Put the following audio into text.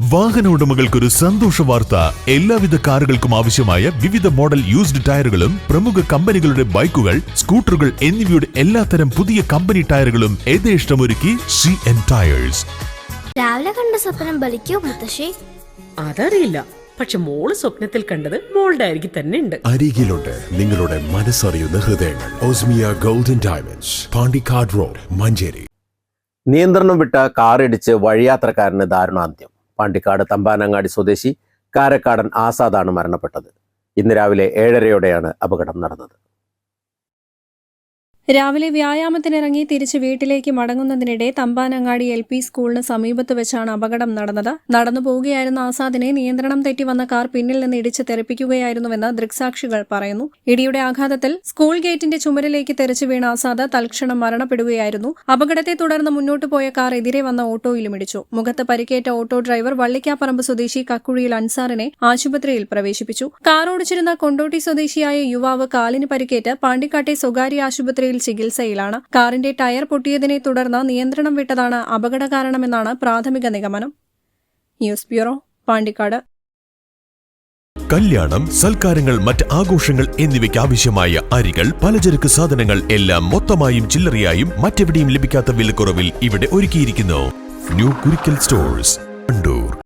വാഹന ഉടമകൾക്കൊരു സന്തോഷ വാർത്ത. എല്ലാവിധ കാറുകൾക്കും ആവശ്യമായ വിവിധ മോഡൽ യൂസ്ഡ് ടയറുകളും പ്രമുഖ കമ്പനികളുടെ ബൈക്കുകൾ സ്കൂട്ടറുകൾ എന്നിവയുടെ എല്ലാത്തരം പുതിയ കമ്പനി ടയറുകളും യഥേഷ്ടമൊരുക്കി സി എൻ ടയേഴ്സ് രാവിലെ കണ്ട സ്വപ്നം ബലിക്കോ മുത്തശ്ശി? അതറിയില്ല. പക്ഷെ മോൾ സ്വപ്നത്തിൽ കണ്ടത് മോളുടെ അരികിൽ തന്നെ ഉണ്ട്. അരികിലുണ്ട് നിങ്ങളുടെ മനസ്സറിയുന്ന ഹൃദയങ്ങൾ. ഓസ്മിയ golden diamonds Pandikkad road Manjeri. നിയന്ത്രണം വിട്ട കാറിടിച്ച് വഴിയാത്രക്കാരന് ദാരുണാന്ത്യം. പാണ്ടിക്കാട് തമ്പാനങ്ങാടി സ്വദേശി കാരക്കാടൻ ആസാദാണ് മരണപ്പെട്ടത്. ഇന്ന് രാവിലെ ഏഴരയോടെയാണ് അപകടം നടന്നത്. രാവിലെ വ്യായാമത്തിനിറങ്ങി തിരിച്ച് വീട്ടിലേക്ക് മടങ്ങുന്നതിനിടെ തമ്പാനങ്ങാടി എൽ പി സ്കൂളിന് സമീപത്ത് വെച്ചാണ് അപകടം നടന്നത്. നടന്നു പോവുകയായിരുന്ന ആസാദിനെ നിയന്ത്രണം തെറ്റി വന്ന കാർ പിന്നിൽ നിന്ന് ഇടിച്ച് തെറിപ്പിക്കുകയായിരുന്നുവെന്ന് ദൃക്സാക്ഷികൾ പറയുന്നു. ഇടിയുടെ ആഘാതത്തിൽ സ്കൂൾ ഗേറ്റിന്റെ ചുമരിലേക്ക് തെറിച്ചു വീണ ആസാദ് തൽക്ഷണം മരണപ്പെടുകയായിരുന്നു. അപകടത്തെ തുടർന്ന് മുന്നോട്ടു പോയ കാർ എതിരെ വന്ന ഓട്ടോയിലും ഇടിച്ചു. മുഖത്ത് പരിക്കേറ്റ ഓട്ടോ ഡ്രൈവർ വള്ളിക്കാപ്പറമ്പ് സ്വദേശി കക്കുഴിയിൽ അൻസാറിനെ ആശുപത്രിയിൽ പ്രവേശിപ്പിച്ചു. കാർ ഓടിച്ചിരുന്ന കൊണ്ടോട്ടി സ്വദേശിയായ യുവാവ് കാലിന് പരിക്കേറ്റ് പാണ്ടിക്കാട്ടെ സ്വകാര്യ ആശുപത്രിയിൽ ചികിത്സയിലാണ്. കാറിന്റെ ടയർ പൊട്ടിയതിനെ തുടർന്ന് നിയന്ത്രണം വിട്ടതാണ് അപകട കാരണമെന്നാണ് പ്രാഥമിക നിഗമനം. News bureau Pandikkad. കല്യാണം സൽക്കാരങ്ങൾ മറ്റ് ആഘോഷങ്ങൾ എന്നിവയ്ക്ക് ആവശ്യമായ അരികൾ പലചരക്ക് സാധനങ്ങൾ എല്ലാം മൊത്തമായും ചില്ലറയായും മറ്റെവിടെയും ലഭിക്കാത്ത വിലക്കുറവിൽ ഇവിടെ ഒരുക്കിയിരിക്കുന്നു. New Kurikkal stores Wandoor